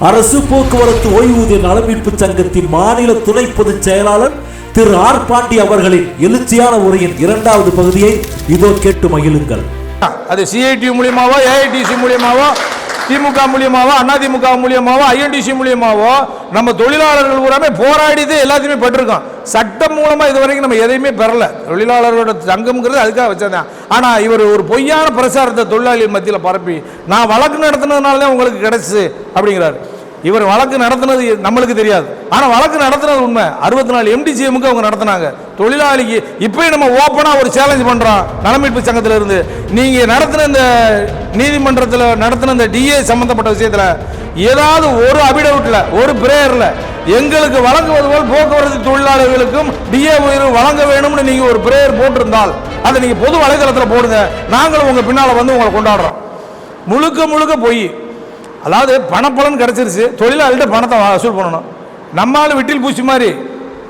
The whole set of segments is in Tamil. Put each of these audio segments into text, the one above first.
அரசு போக்குவரத்து ஓய்வூதிய நலமீட்பு சங்கத்தின் மாநில துணை பொதுச் செயலாளர் திரு ஆர் பாண்டி அவர்களின் எழுச்சியான உரையின் இரண்டாவது பகுதியை இதோ கேட்டு மகிழுங்கள். அது சிஐடி மூலியமாவோ ஏஐடிசி மூலியமாவோ திமுக மூலியமாவோ அதிமுக மூலியமாவோ ஐஎன்டிசி மூலியமாவோ நம்ம தொழிலாளர்கள் பூராமே போராடிது எல்லாத்தையுமே பெற்றிருக்கோம் சட்டம் மூலமாக இது வரைக்கும் நம்ம எதையுமே பெறல. தொழிலாளர்களோட தங்கம்ங்கிறது அதுக்காக வச்சதான் ஆனால் இவர் ஒரு பொய்யான பிரச்சாரத்தை தொழிலாளி மத்தியில் பரப்பி நான் வழக்கு நடத்தினதுனால தான் உங்களுக்கு கிடைச்சு அப்படிங்கிறாரு. இவர் வழக்கு நடத்தினது நம்மளுக்கு தெரியாது. ஆனால் வழக்கு நடத்தினது உண்மை. அறுபத்தி நாலு எம்டிசிஎம்க்கு அவங்க நடத்தினாங்க. தொழிலாளிக்கு இப்போயும் நம்ம ஓப்பனாக ஒரு சேலஞ்ச் பண்ணுறோம் நலமீட்பு சங்கத்தில் இருந்து நீங்கள் நடத்தின இந்த நீதிமன்றத்தில் நடத்தின இந்த டிஏ சம்மந்தப்பட்ட விஷயத்தில் ஏதாவது ஒரு அபிடவுட்டில் ஒரு பிரேயரில் எங்களுக்கு வழங்குவது போல் போக்குவரத்து தொழிலாளர்களுக்கும் டிஏ உயர்வு வழங்க வேணும்னு நீங்க ஒரு பிரேயர் போட்டிருந்தால் அதை நீங்க பொது வலைதளத்தில் போடுங்க. நாங்களும் உங்க பின்னால வந்து உங்களை கொண்டாடுறோம். முழுக்க முழுக்க போய் அதாவது பணப்பலன் கிடச்சிருச்சு. தொழிலாளிகிட்ட பணத்தை வசூல் பண்ணணும். நம்மளால விட்டில் பூச்சி மாதிரி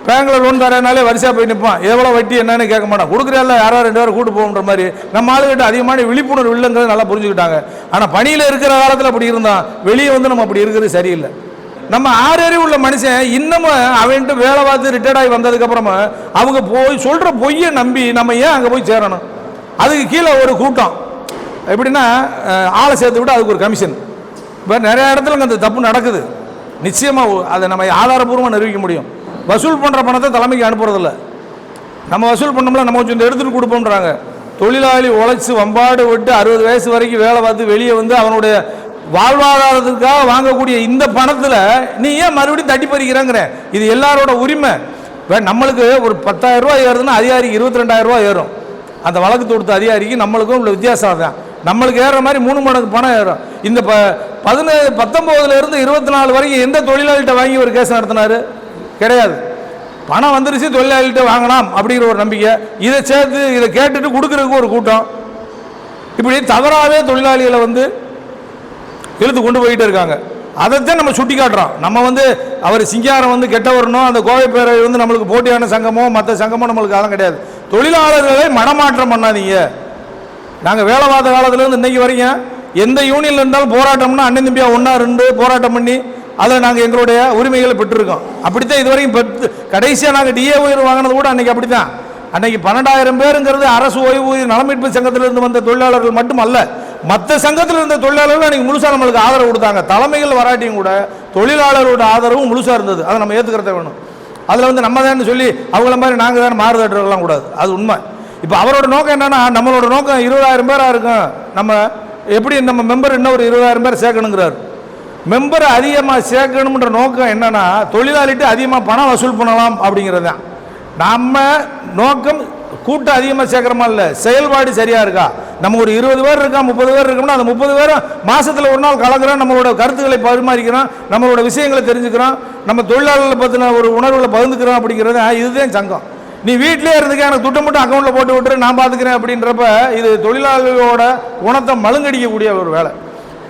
பேங்கில் லோன் தரனாலே வரிசையாக போய் நிற்பான் எவ்வளோ வட்டி என்னன்னு கேட்க மாட்டான். கொடுக்குறதில்ல யாரோ ரெண்டு பேரும் கூட்டு போகுன்ற மாதிரி. நம்ம ஆளுகிட்ட அதிகமான விழிப்புணர்வு இல்லைங்கிறது நல்லா புரிஞ்சுக்கிட்டாங்க. ஆனால் பணியில் இருக்கிற காலத்தில் அப்படி இருந்தான் வெளியே வந்து நம்ம அப்படி இருக்கிறது சரியில்லை. நம்ம ஆறறிவு உள்ள மனுஷன் இன்னமும் அவன்ட்டு வேலை பார்த்து ரிட்டையர்ட் ஆகி வந்ததுக்கப்புறமா அவங்க போய் சொல்கிற பொய்யை நம்பி நம்ம ஏன் அங்கே போய் சேரணும்? அதுக்கு கீழே ஒரு கூட்டம். எப்படின்னா ஆளை சேர்த்து விட்டு அதுக்கு ஒரு கமிஷன் இப்போ நிறைய இடத்துல அந்த தப்பு நடக்குது. நிச்சயமாக அதை நம்ம ஆதாரபூர்வமாக நிரூபிக்க முடியும். வசூல் பண்ணுற பணத்தை தலைமைக்கு அனுப்புறதில்ல. நம்ம வசூல் பண்ணோம்ல நம்ம கொஞ்சம் இந்த எடுத்துட்டு கொடுப்போம்ன்றாங்க. தொழிலாளி உழைச்சி வம்பாடு விட்டு அறுபது வயசு வரைக்கும் வேலை பார்த்து வெளியே வந்து அவனுடைய வாழ்வாதாரத்துக்காக வாங்கக்கூடிய இந்த பணத்தில் நீ ஏன் மறுபடியும் தட்டி பறிக்கிறாங்கிற? இது எல்லாரோட உரிமை. வே நம்மளுக்கு ஒரு பத்தாயிரம் ரூபாய் ஏறுதுன்னா அதிகாரிக்கு இருபத்தி ரெண்டாயிரம் ரூபாய் ஏறும். அந்த வழக்கு தொடுத்த அதிகாரிக்கு நம்மளுக்கும் உள்ள வித்தியாசம் தான் நம்மளுக்கு ஏற மாதிரி மூணு மடங்கு பணம் ஏறும். இந்த ப பதினேழு பத்தொம்போதுல இருந்து இருபத்தி நாலு வரைக்கும் எந்த தொழிலாளிகிட்ட வாங்கி ஒரு கேஸ் நடத்தினாரு? கிடையாது. பணம் வந்துருச்சு தொழிலாளிகிட்ட வாங்கலாம் அப்படிங்கிற ஒரு நம்பிக்கை. இதை சேர்த்து இதை கேட்டுட்டு கொடுக்குறதுக்கு ஒரு கூட்டம். இப்படி தவறாகவே தொழிலாளிகளை வந்து இழுத்து கொண்டு போயிட்டு இருக்காங்க. அதைத்தான் நம்ம சுட்டி காட்டுறோம் நம்ம வந்து அவர் சிங்காரம் வந்து கெட்ட வரணும் அந்த கோவை பேரவை வந்து நம்மளுக்கு போட்டியான சங்கமோ மற்ற சங்கமோ நம்மளுக்கு அதெல்லாம் கிடையாது. தொழிலாளர்களை மனமாற்றம் பண்ணாதீங்க. நாங்கள் வேலை பார்த்த காலத்துலேருந்து இன்னைக்கு வரைக்கும் எந்த யூனியன்ல இருந்தாலும் போராட்டம்னா அண்ணன் தம்பியா ஒன்றா இருந்து போராட்டம் பண்ணி அதில் நாங்கள் எங்களுடைய உரிமைகளை பெற்றிருக்கோம். அப்படித்தான் இது வரைக்கும் பெற்று கடைசியாக நாங்கள் டிஏ உயர்வு வாங்கினது கூட அன்னைக்கு அப்படித்தான். அன்னைக்கு பன்னெண்டாயிரம் பேருங்கிறது அரசு ஓய்வூதிய நலமீட்பு சங்கத்திலிருந்து வந்த தொழிலாளர்கள் மட்டும் அல்ல மற்ற சங்கத்தில் இருந்த தொழிலாளர்கள் அன்றைக்கி முழுசாக நம்மளுக்கு ஆதரவு கொடுத்தாங்க. தலைமைகள் வராட்டியும் கூட தொழிலாளர்களோட ஆதரவும் முழுசாக இருந்தது. அதை நம்ம ஏற்றுக்கிறத வேணும். அதில் வந்து நம்ம தான் சொல்லி அவங்கள மாதிரி நாங்கள் தான் மாறுதட்டுறதெல்லாம் கூடாது. அது உண்மை. இப்போ அவரோட நோக்கம் என்னன்னா நம்மளோட நோக்கம் இருபதாயிரம் பேராக இருக்கும். நம்ம எப்படி நம்ம மெம்பர் இன்னும் ஒரு இருபதாயிரம் பேர் சேர்க்கணுங்கிறார். மெம்பரை அதிகமாக சேர்க்கணுன்ற நோக்கம் என்னன்னா தொழிலாளிட்டு அதிகமாக பணம் வசூல் பண்ணலாம் அப்படிங்கிறது தான். நம்ம நோக்கம் கூட்டம் அதிகமாக சேர்க்குறமா இல்லை செயல்பாடு சரியாக இருக்கா? நம்ம ஒரு இருபது பேர் இருக்கா முப்பது பேர் இருக்கோம்னா அந்த முப்பது பேரும் மாதத்தில் ஒரு நாள் கலக்கிறோம் நம்மளோட கருத்துக்களை பரிமாறிக்கிறோம் நம்மளோட விஷயங்களை தெரிஞ்சுக்கிறோம் நம்ம தொழிலாளர்களை பற்றின ஒரு உணர்வுகளை பகிர்ந்துக்கிறோம் அப்படிங்கிறது இதுதான் சங்கம். நீ வீட்டிலே இருந்துக்க எனக்கு துட்டம் மட்டும் அக்கௌண்ட்டில் போட்டு விட்டுரு நான் பார்த்துக்கிறேன் அப்படின்றப்ப இது தொழிலாளர்களோட குணத்தை மழுங்கடிக்கக்கூடிய ஒரு வேலை.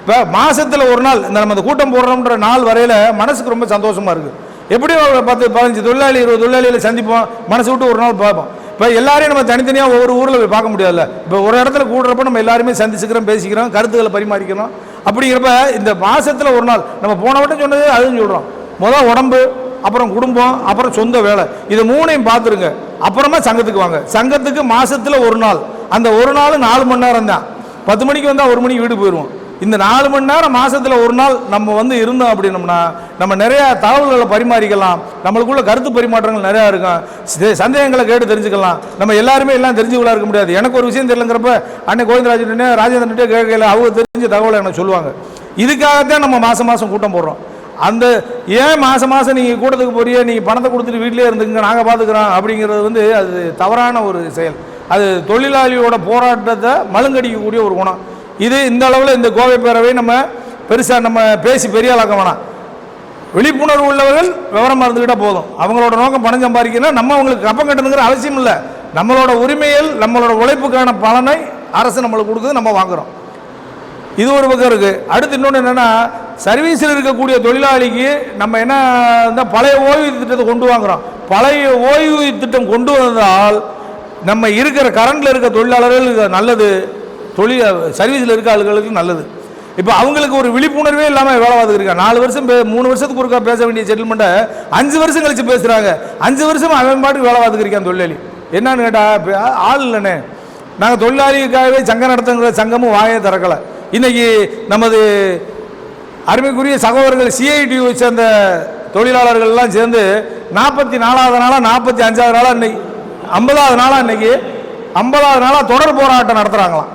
இப்போ மாதத்தில் ஒரு நாள் இந்த நம்ம இந்த கூட்டம் போடுறோம்ன்ற நாள் வரையில் மனசுக்கு ரொம்ப சந்தோஷமாக இருக்குது எப்படியும் ஒரு பத்து பதினஞ்சு தொழிலாளி இருபது தொழிலாளிகளை சந்திப்போம்? மனசு விட்டு ஒரு நாள் பார்ப்போம். இப்போ எல்லாரையும் நம்ம தனித்தனியாக ஒவ்வொரு ஊரில் போய் பார்க்க முடியாதுல்ல. இப்போ ஒரு இடத்துல கூடுறப்ப நம்ம எல்லாருமே சந்திச்சுக்கிறோம் பேசிக்கிறோம் கருத்துக்களை பரிமாறிக்கிறோம். அப்படிங்கிறப்ப இந்த மாதத்தில் ஒரு நாள் நம்ம போன வட்டம் சொன்னது அதுவும் சொல்கிறோம் முதல் உடம்பு அப்புறம் குடும்பம் அப்புறம் சொந்த வேலை. இது மூணையும் பார்த்துருங்க. அப்புறமா சங்கத்துக்கு வாங்க. சங்கத்துக்கு மாதத்தில் ஒரு நாள். அந்த ஒரு நாள் நாலு மணி நேரம் தான் பத்து மணிக்கு வந்தால் ஒரு மணிக்கு வீடு போயிடுவோம் இந்த நாலு மணி நேரம் மாசத்துல ஒரு நாள் நம்ம வந்து இருந்தோம் அப்படின்னம்னா நம்ம நிறைய தகவல்களை பரிமாறிக்கலாம். நம்மளுக்குள்ள கருத்து பரிமாற்றங்கள் நிறையா இருக்கும். சந்தேகங்களை கேட்டு தெரிஞ்சுக்கலாம். நம்ம எல்லாருமே எல்லாம் தெரிஞ்சுக்கலாம் இருக்க முடியாது. எனக்கு ஒரு விஷயம் தெரியலங்கிறப்ப அன்னை கோவிந்தராஜன் ராஜேந்திரன்ட்டே கேட்கல. அவங்க தெரிஞ்ச தகவலை எனக்கு சொல்லுவாங்க. இதுக்காகத்தான் நம்ம மாசம் மாசம் கூட்டம் போடுறோம். அந்த ஏன் மாசம் மாசம் நீங்க கூட்டத்துக்கு போறிய நீங்க பணத்தை கொடுத்துட்டு வீட்டிலே இருந்துங்க நாங்க பாத்துக்கிறோம் அப்படிங்கிறது வந்து அது தவறான ஒரு செயல். அது தொழிலாளியோட போராட்டத்தை மழுங்கடிக்கக்கூடிய ஒரு குணம். இது இந்த அளவில் இந்த கோவை பேரவை நம்ம பெருசாக நம்ம பேசி பெரிய ஆளாக்க வேணாம். விழிப்புணர்வு உள்ளவர்கள் விவரம் மறந்துக்கிட்டால் போதும். அவங்களோட நோக்கம் பணம் சம்பாதிக்கணும் நம்ம அவங்களுக்கு கப்பம் கட்டணுங்கிற அவசியம் இல்லை. நம்மளோட உரிமைகள் நம்மளோட உழைப்புக்கான பலனை அரசு நம்மளுக்கு கொடுக்குது நம்ம வாங்குறோம். இது ஒரு பக்கம் இருக்குது அடுத்து இன்னொன்று என்னென்னா சர்வீஸில் இருக்கக்கூடிய தொழிலாளிக்கு நம்ம என்ன இந்த பழைய ஓய்வு திட்டத்தை கொண்டு வாங்குறோம். பழைய ஓய்வு திட்டம் கொண்டு வந்தால் நம்ம இருக்கிற கரண்டில் இருக்க தொழிலாளர்கள் நல்லது. தொழில் சர்வீஸில் இருக்க ஆளுகளுக்கு நல்லது. இப்போ அவங்களுக்கு ஒரு விழிப்புணர்வே இல்லாமல் வேலை பார்த்துருக்காங்க நாலு வருஷம் பே- மூணு வருஷத்துக்கு ஒருக்கா பேச வேண்டிய செட்டில்மெண்ட்டை அஞ்சு வருஷம் கழிச்சு பேசுகிறாங்க அஞ்சு வருஷம் அவன் பாட்டுக்கு வேலை பார்த்துருக்கான் தொழிலாளி. என்னன்னு கேட்டால் ஆள் இல்லைண்ணே. நாங்கள் தொழிலாளிக்காகவே சங்கம் நடத்துங்கிற சங்கமும் வாயை திறக்கலை. இன்னைக்கு நமது அருமைக்குரிய சகோதரர்கள் சிஐடியை சேர்ந்த தொழிலாளர்கள் எல்லாம் சேர்ந்து நாற்பத்தி நாலாவது நாளாக நாற்பத்தி அஞ்சாவது நாளாக இன்னைக்கு ஐம்பதாவது நாளாக இன்னைக்கு ஐம்பதாவது நாளாக தொடர் போராட்டம் நடத்துகிறாங்களாம்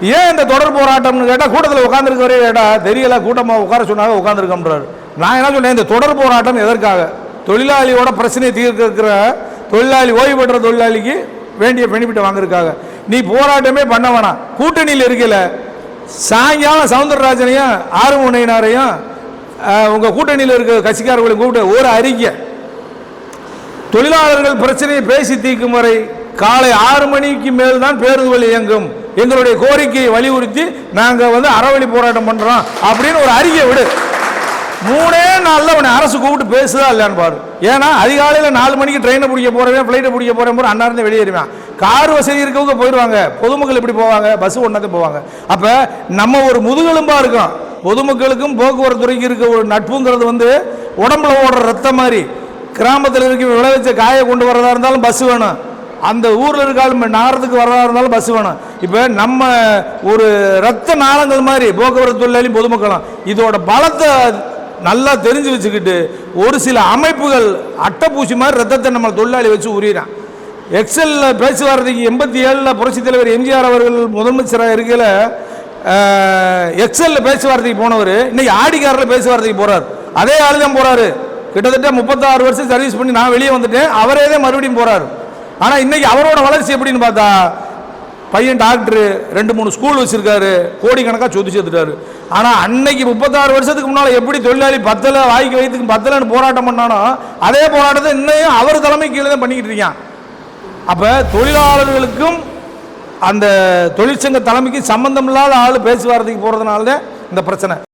ஏன் இந்த தொடர் போராட்டம்னு கேட்டால் கூட்டத்தில் உட்காந்துருக்கவரே கேட்டால் தெரியல கூட்டமாக உட்கார சொன்னாங்க உட்காந்துருக்கோம்ன்றாரு நான் என்ன சொன்னேன் இந்த தொடர் போராட்டம் எதற்காக? தொழிலாளியோட பிரச்சனையை தீர்க்கிற தொழிலாளி ஓய்வு பெற்ற தொழிலாளிக்கு வேண்டிய பெனிஃபிட்டை வாங்குறதுக்காக. நீ போராட்டமே பண்ண வேணாம். கூட்டணியில் இருக்கல சாயங்காலம் சவுந்தரராஜனையும் ஆறுமுனையினாரையும் உங்கள் கூட்டணியில் இருக்க கட்சிக்காரர்களையும் கூப்பிட்டு ஒரு அறிக்கை. தொழிலாளர்கள் பிரச்சனையை பேசி தீர்க்கும் வரை காலை ஆறு மணிக்கு மேல் தான் பேருந்துகள் இயங்கும். எங்களுடைய கோரிக்கையை வலியுறுத்தி நாங்கள் வந்து அறவழி போராட்டம் பண்ணுறோம் அப்படின்னு ஒரு அறிக்கை விடு. மூணே நாளில் உன்னை அரசு கூப்பிட்டு பேசுதா இல்லையான்னு பாரு. ஏன்னா அதிகாலையில் நாலு மணிக்கு ட்ரெயினை பிடிக்க போகிறவன் ஃப்ளைட்டை பிடிக்க போகிறேன் போகிற அன்னாருந்து வெளியேறுவேன். கார் வசதி இருக்கவங்க போயிடுவாங்க பொதுமக்கள் எப்படி போவாங்க? பஸ் ஒன்றாக்கு போவாங்க. அப்போ நம்ம ஒரு முதுகெலும்பாக இருக்கோம். பொதுமக்களுக்கும் போக்குவரத்து துறைக்கு இருக்க ஒரு நட்புங்கிறது வந்து உடம்புல ஓடுற ரத்தம் மாதிரி. கிராமத்தில் இருக்க விளைவிச்ச காயை கொண்டு வரதா இருந்தாலும் பஸ் வேணும். அந்த ஊரில் இருக்காலும் நகரத்துக்கு வரதா இருந்தாலும் பஸ் வேணும். இப்போ நம்ம ஒரு ரத்த நாளங்கள் மாதிரி போக்குவரத்து தொழிலாளியும் பொதுமக்களும் இதோட பலத்தை நல்லா தெரிஞ்சு வச்சுக்கிட்டு ஒரு சில அமைப்புகள் அட்டைப்பூச்சி மாதிரி ரத்தத்தை நம்ம தொழிலாளி வச்சு உரியிறான். எக்ஸல்ல பேச்சுவார்த்தைக்கு எண்பத்தி ஏழில் புரட்சித் தலைவர் எம்ஜிஆர் அவர்கள் முதலமைச்சராக இருக்கையில் எக்ஸலில் பேச்சுவார்த்தைக்கு போனவர் இன்னைக்கு ஆடிக்காரில் பேச்சுவார்த்தைக்கு போகிறார் அதே ஆளு தான் போறாரு. கிட்டத்தட்ட முப்பத்தாறு வருஷம் சர்வீஸ் பண்ணி நான் வெளியே வந்துட்டேன். அவரே தான் மறுபடியும் போகிறாரு ஆனால் இன்னைக்கு அவரோட வளர்ச்சி எப்படின்னு பார்த்தா பையன் டாக்டரு ரெண்டு மூணு ஸ்கூல் வச்சுருக்காரு. கோடிக்கணக்காக சொத்து சேர்த்துட்டாரு. ஆனால் அன்னைக்கு முப்பத்தாறு வருஷத்துக்கு முன்னால் எப்படி தொழிலாளி பத்தலை வாய்க்கு வயிற்றுக்கு பத்தலைன்னு போராட்டம் பண்ணானோ அதே போராட்டத்தை இன்னையும் அவர் தலைமை கீழே தான் பண்ணிக்கிட்டு இருக்கான். அப்போ தொழிலாளர்களுக்கும் அந்த தொழிற்சங்க தலைமைக்கு சம்பந்தம் இல்லாத ஆள் பேச்சுவார்த்தைக்கு போகிறதுனால தான் இந்த பிரச்சனை.